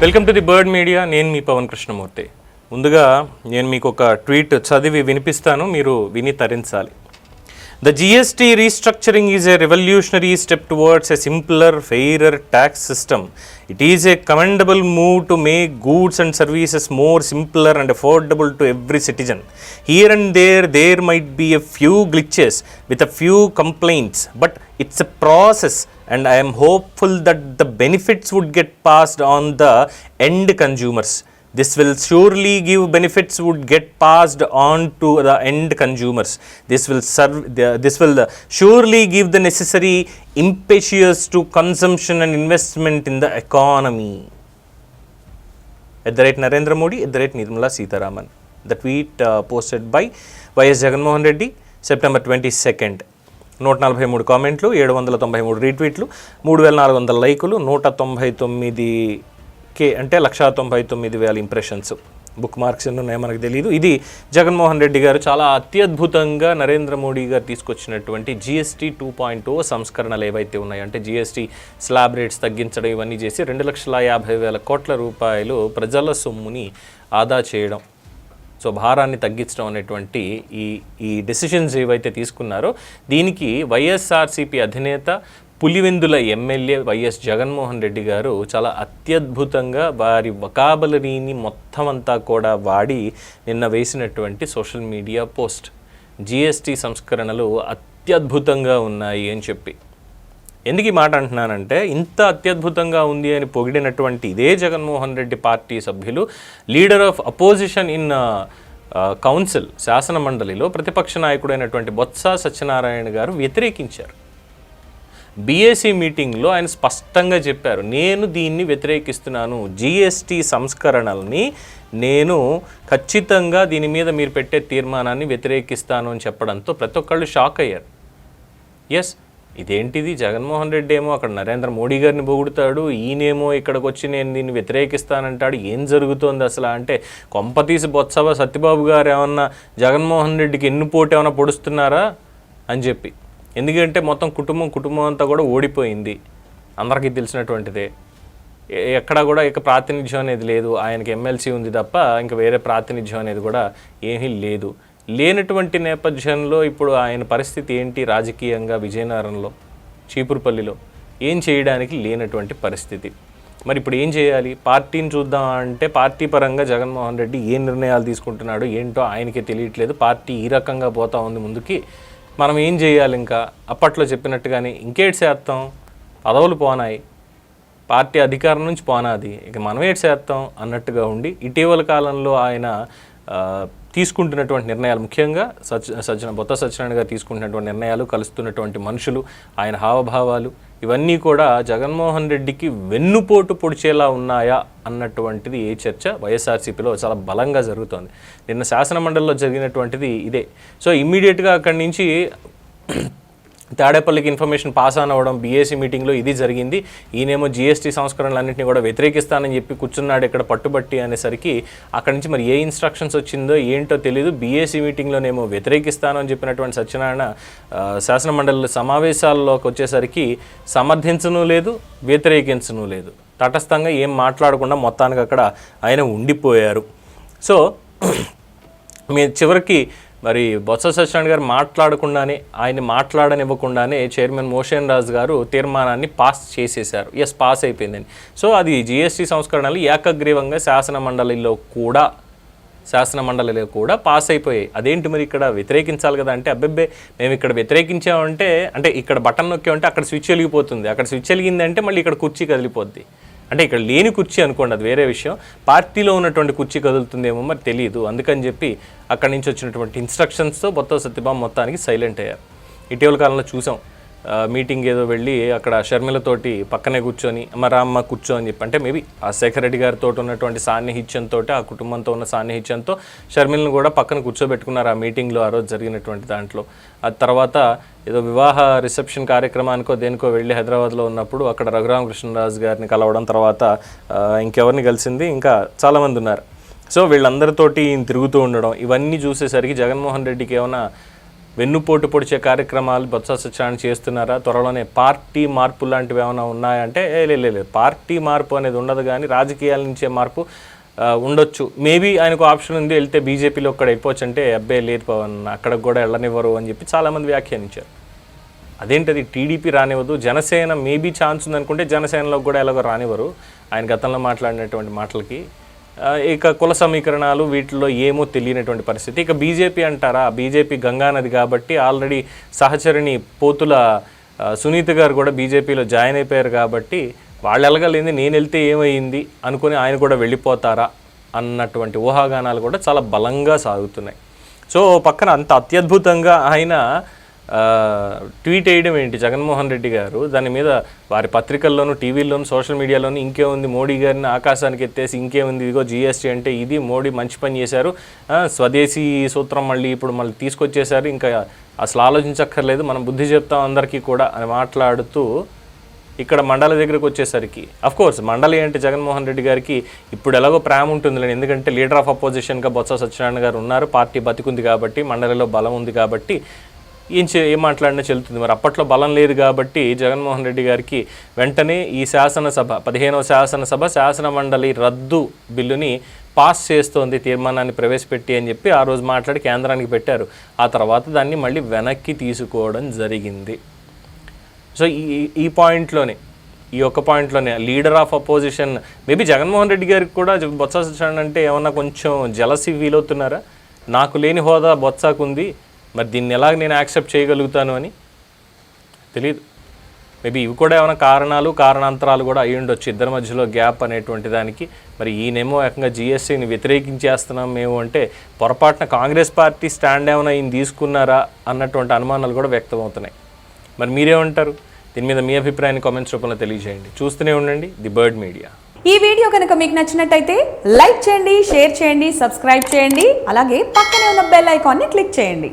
Welcome to the bird media నేను మీ పవన్ కృష్ణమూర్తి. ముందుగా నేను మీకు ఒక ట్వీట్ చదివి వినిపిస్తాను. మీరు విని తరించాలి. The GST restructuring is a revolutionary step towards a simpler, fairer tax system. It is a commendable move to make goods and services more simpler and affordable to every citizen. Here and there, there might be a few glitches with a few complaints, but it's a process and I am hopeful that the benefits would get passed on the end consumers. This will surely give benefits would get passed on to the end consumers this will serve the, this will uh, surely give the necessary impetus to consumption and investment in the economy at the rate Narendra Modi, at the rate Nirmala Sitaraman. The tweet uh, posted by YS Jaganmohan Reddy September twenty second నూట నలభై మూడు కామెంట్లు ఏడు వందల తొంభై మూడు రీట్వీట్లు మూడు వేల నాలుగు వందల లైకులు నూట తొంభై తొమ్మిది కే అంటే లక్షా తొంభై తొమ్మిది వేల ఇంప్రెషన్స్ బుక్ మార్క్స్ ఎన్ని ఉన్నాయో మనకు తెలియదు ఇది జగన్మోహన్ రెడ్డి గారు చాలా అత్యద్భుతంగా నరేంద్ర మోడీ గారు తీసుకొచ్చినటువంటి జిఎస్టీ టూ పాయింట్ ఓ సంస్కరణలు ఏవైతే ఉన్నాయో అంటే జిఎస్టీ స్లాబ్ రేట్స్ తగ్గించడం ఇవన్నీ చేసి రెండు లక్షల యాభై వేల కోట్ల రూపాయలు ప్రజల సొమ్ముని ఆదా చేయడం. సో భారాన్ని తగ్గించడం అనేటువంటి ఈ ఈ డెసిషన్స్ ఏవైతే తీసుకున్నారో దీనికి వైఎస్ఆర్సీపీ అధినేత పులివెందుల ఎమ్మెల్యే వైఎస్ జగన్మోహన్ రెడ్డి గారు చాలా అత్యద్భుతంగా వారి వకాబలరీని మొత్తం అంతా కూడా వాడి నిన్న వేసినటువంటి సోషల్ మీడియా పోస్ట్. జిఎస్టీ సంస్కరణలు అత్యద్భుతంగా ఉన్నాయి అని చెప్పి. ఎందుకు ఈ మాట అంటున్నానంటే ఇంత అత్యద్భుతంగా ఉంది అని పొగిడినటువంటి ఇదే జగన్మోహన్ రెడ్డి పార్టీ సభ్యులు leader of opposition in council శాసన మండలిలో ప్రతిపక్ష నాయకుడైనటువంటి బొత్స సత్యనారాయణ గారు వ్యతిరేకించారు. బీఏసీ మీటింగ్లో ఆయన స్పష్టంగా చెప్పారు నేను దీన్ని వ్యతిరేకిస్తున్నాను. జిఎస్టీ సంస్కరణల్ని నేను ఖచ్చితంగా దీని మీద మీరు పెట్టే తీర్మానాన్ని వ్యతిరేకిస్తాను అని చెప్పడంతో ప్రతి ఒక్కళ్ళు షాక్ అయ్యారు. ఎస్ ఇదేంటిది? జగన్మోహన్ రెడ్డి ఏమో అక్కడ నరేంద్ర మోడీ గారిని పొగుడుతాడు. ఈయనేమో ఇక్కడికి వచ్చి నేను దీన్ని వ్యతిరేకిస్తానంటాడు. ఏం జరుగుతోంది అసలు? అంటే కొంపతీసి బొత్సవ సత్యబాబు గారు ఏమన్నా జగన్మోహన్ రెడ్డికి ఎన్నుపోటు ఏమైనా పొడుస్తున్నారా? అని చెప్పి ఎందుకంటే మొత్తం కుటుంబం కుటుంబం అంతా కూడా ఓడిపోయింది. అందరికీ తెలిసినటువంటిదే. ఎక్కడా కూడా ఇక ప్రాతినిధ్యం అనేది లేదు. ఆయనకి ఎమ్మెల్సీ ఉంది తప్ప ఇంకా వేరే ప్రాతినిధ్యం అనేది కూడా ఏమీ లేదు. లేనటువంటి నేపథ్యంలో ఇప్పుడు ఆయన పరిస్థితి ఏంటి రాజకీయంగా విజయనగరంలో చీపురుపల్లిలో? ఏం చేయడానికి లేనటువంటి పరిస్థితి. మరి ఇప్పుడు ఏం చేయాలి? పార్టీని చూద్దాం అంటే పార్టీ పరంగా జగన్మోహన్ రెడ్డి ఏ నిర్ణయాలు తీసుకుంటున్నాడు ఏంటో ఆయనకే తెలియట్లేదు. పార్టీ ఈ రకంగా పోతా ఉంది ముందుకి. మనం ఏం చేయాలి ఇంకా? అప్పట్లో చెప్పినట్టుగానే ఇంకేటి చేస్తాం? పదవులు పోనాయి. పార్టీ అధికారం నుంచి పోనాది. ఇక మనం ఏటి చేస్తాం? అన్నట్టుగా ఉండి ఇటీవల కాలంలో ఆయన తీసుకుంటున్నటువంటి నిర్ణయాలు. ముఖ్యంగా సచ్ సజ్జన బొత్త సత్యనారాయణ గారు తీసుకుంటున్నటువంటి నిర్ణయాలు కలుస్తున్నటువంటి మనుషులు ఆయన హావభావాలు ఇవన్నీ కూడా జగన్మోహన్ రెడ్డికి వెన్నుపోటు పొడిచేలా ఉన్నాయా అన్నటువంటిది ఏ చర్చ వైఎస్ఆర్సీపీలో చాలా బలంగా జరుగుతోంది. నిన్న శాసనమండలిలో జరిగినటువంటిది ఇదే. సో ఇమ్మీడియట్గా అక్కడి నుంచి తాడేపల్లికి ఇన్ఫర్మేషన్ పాస్ ఆన్ అవ్వడం బీఏసీ మీటింగ్లో ఇది జరిగింది. ఈయనేమో జీఎస్టీ సంస్కరణలన్నింటినీ కూడా వ్యతిరేకిస్తానని చెప్పి కూర్చున్నాడు ఇక్కడ పట్టుబట్టి అనేసరికి అక్కడి నుంచి మరి ఏ ఇన్స్ట్రక్షన్స్ వచ్చిందో ఏంటో తెలియదు బీఏసీ మీటింగ్లోనేమో వ్యతిరేకిస్తాను అని చెప్పినటువంటి సత్యనారాయణ శాసనమండలి సమావేశాల్లోకి వచ్చేసరికి సమర్థించను లేదు వ్యతిరేకించను లేదు. తటస్థంగా ఏం మాట్లాడకుండా మొత్తానికి అక్కడ ఆయన ఉండిపోయారు. సో మీ చివరికి మరి బొత్స సత్యనారాయణ గారు మాట్లాడకుండానే ఆయన మాట్లాడనివ్వకుండానే చైర్మన్ మోషన్ రాజు గారు తీర్మానాన్ని పాస్ చేసేశారు. ఎస్ పాస్ అయిపోయిందని. సో అది జిఎస్టీ సంస్కరణలు ఏకగ్రీవంగా శాసన మండలిలో కూడా శాసన మండలిలో కూడా పాస్ అయిపోయాయి. అదేంటి మరి ఇక్కడ వ్యతిరేకించాలి కదా అంటే అబ్బెబ్బే మేము ఇక్కడ వ్యతిరేకించామంటే అంటే ఇక్కడ బటన్ నొక్కామంటే అక్కడ స్విచ్ వెలిగిపోతుంది. అక్కడ స్విచ్ వెలిగిందంటే మళ్ళీ ఇక్కడ కుర్చీ కదిలిపోద్ది. అంటే ఇక్కడ లేని కుర్చీ అనుకోండి అది వేరే విషయం. పార్టీలో ఉన్నటువంటి కుర్చీ కదులుతుందేమో మరి తెలియదు అందుకని చెప్పి అక్కడి నుంచి వచ్చినటువంటి ఇన్స్ట్రక్షన్స్తో మొత్తం సత్యభామ మొత్తానికి సైలెంట్ అయ్యారు. ఇటీవల కాలంలో చూసాం. మీటింగ్ ఏదో వెళ్ళి అక్కడ షర్మిలతోటి పక్కనే కూర్చొని అమ్మ రామ్మ కూర్చో అని చెప్పి అంటే మేబీ ఆ శేఖర్ రెడ్డి గారితో ఉన్నటువంటి సాన్నిహిత్యంతో ఆ కుటుంబంతో ఉన్న సాన్నిహిత్యంతో షర్మిలను కూడా పక్కన కూర్చోబెట్టుకున్నారు ఆ మీటింగ్లో ఆ రోజు జరిగినటువంటి దాంట్లో. ఆ తర్వాత ఏదో వివాహ రిసెప్షన్ కార్యక్రమానికో దేనికో వెళ్ళి హైదరాబాద్లో ఉన్నప్పుడు అక్కడ రఘురామకృష్ణరాజు గారిని కలవడం తర్వాత ఇంకెవరిని కలిసింది ఇంకా చాలామంది ఉన్నారు. సో వీళ్ళందరితోటి ఈయన తిరుగుతూ ఉండడం ఇవన్నీ చూసేసరికి జగన్మోహన్ రెడ్డికి ఏమైనా వెన్నుపోటు పొడిచే కార్యక్రమాలు బొత్స సత్యనారాయణ చేస్తున్నారా? త్వరలోనే పార్టీ మార్పు లాంటివి ఏమైనా ఉన్నాయంటే ఏ పార్టీ మార్పు అనేది ఉండదు కానీ రాజకీయాల నుంచే మార్పు ఉండొచ్చు. మేబీ ఆయనకు ఆప్షన్ ఉంది వెళ్తే బీజేపీలో అక్కడ అయిపోవచ్చు అంటే అబ్బాయి లేదు పవన్ అక్కడికి కూడా వెళ్ళనివ్వరు అని చెప్పి చాలామంది వ్యాఖ్యానించారు. అదేంటది టీడీపీ రానివ్వదు జనసేన మేబీ ఛాన్స్ ఉందనుకుంటే జనసేనలో కూడా ఎలాగో రానివ్వరు. ఆయన గతంలో మాట్లాడినటువంటి మాటలకి ఇక కుల సమీకరణాలు వీటిలో ఏమో తెలియనటువంటి పరిస్థితి. ఇక బీజేపీ అంటారా? బీజేపీ గంగానది కాబట్టి ఆల్రెడీ సహచరిణి పోతుల సునీత గారు కూడా బీజేపీలో జాయిన్ అయిపోయారు కాబట్టి వాళ్ళు ఎలగలేంది నేను వెళ్తే ఏమైంది అనుకుని ఆయన కూడా వెళ్ళిపోతారా అన్నటువంటి ఊహాగానాలు కూడా చాలా బలంగా సాగుతున్నాయి. సో పక్కన అంత అత్యద్భుతంగా ఆయన ట్వీట్ వేయడం ఏంటి? జగన్మోహన్ రెడ్డి గారు దాని మీద వారి పత్రికల్లోనూ టీవీల్లోనూ సోషల్ మీడియాలోనూ ఇంకేముంది మోడీ గారిని ఆకాశానికి ఎత్తేసి ఇంకేముంది ఇదిగో జిఎస్టీ అంటే ఇది మోడీ మంచి పని చేశారు. స్వదేశీ సూత్రం మళ్ళీ ఇప్పుడు మళ్ళీ తీసుకొచ్చేసారు ఇంకా అసలు ఆలోచించక్కర్లేదు. మనం బుద్ధి చెప్తాం అందరికీ కూడా అని మాట్లాడుతూ ఇక్కడ మండల దగ్గరకు వచ్చేసరికి అఫ్ కోర్స్ మండలి అంటే జగన్మోహన్ రెడ్డి గారికి ఇప్పుడు ఎలాగో ప్రేమ ఉంటుందిలేండి ఎందుకంటే లీడర్ ఆఫ్ అపోజిషన్గా బొత్స సత్యనారాయణ గారు ఉన్నారు. పార్టీ బతికుంది కాబట్టి మండలిలో బలం ఉంది కాబట్టి ఏం చే ఏం మాట్లాడినా చెల్లుతుంది. మరి అప్పట్లో బలం లేదు కాబట్టి జగన్మోహన్ రెడ్డి గారికి వెంటనే ఈ శాసనసభ పదిహేనవ శాసనసభ శాసన మండలి రద్దు బిల్లుని పాస్ చేస్తోంది తీర్మానాన్ని ప్రవేశపెట్టి అని చెప్పి ఆ రోజు మాట్లాడి కేంద్రానికి పెట్టారు. ఆ తర్వాత దాన్ని మళ్ళీ వెనక్కి తీసుకోవడం జరిగింది. సో ఈ ఈ- పాయింట్లోనే ఈ ఒక్క పాయింట్లోనే leader of opposition maybe Jaganmohan Reddy గారికి కూడా బొత్స అంటే ఏమన్నా కొంచెం జలసి ఫీల్ అవుతున్నారా నాకు లేని హోదా బొత్సాకు ఉంది మరి దీన్ని ఎలా నేను యాక్సెప్ట్ చేయగలుగుతాను అని? తెలియదు మేబీ ఇవి కూడా ఏమైనా కారణాలు కారణాంతరాలు కూడా అయి ఉండొచ్చు. ఇద్దరి మధ్యలో గ్యాప్ అనేటువంటి దానికి. మరి ఈయనేమో ఏకంగా జిఎస్టీని వ్యతిరేకించేస్తున్నాం మేము అంటే పొరపాటున కాంగ్రెస్ పార్టీ స్టాండ్ ఏమైనా ఈయన తీసుకున్నారా అన్నటువంటి అనుమానాలు కూడా వ్యక్తమవుతున్నాయి. మరి మీరేమంటారు? దీని మీద మీ అభిప్రాయాన్ని కామెంట్స్ రూపంలో తెలియజేయండి. చూస్తూనే ఉండండి ది బర్డ్ మీడియా. ఈ వీడియో కనుక మీకు నచ్చినట్టయితే లైక్ చేయండి షేర్ చేయండి సబ్స్క్రైబ్ చేయండి. అలాగే పక్కనే ఉన్న బెల్ ఐకాన్ని క్లిక్ చేయండి.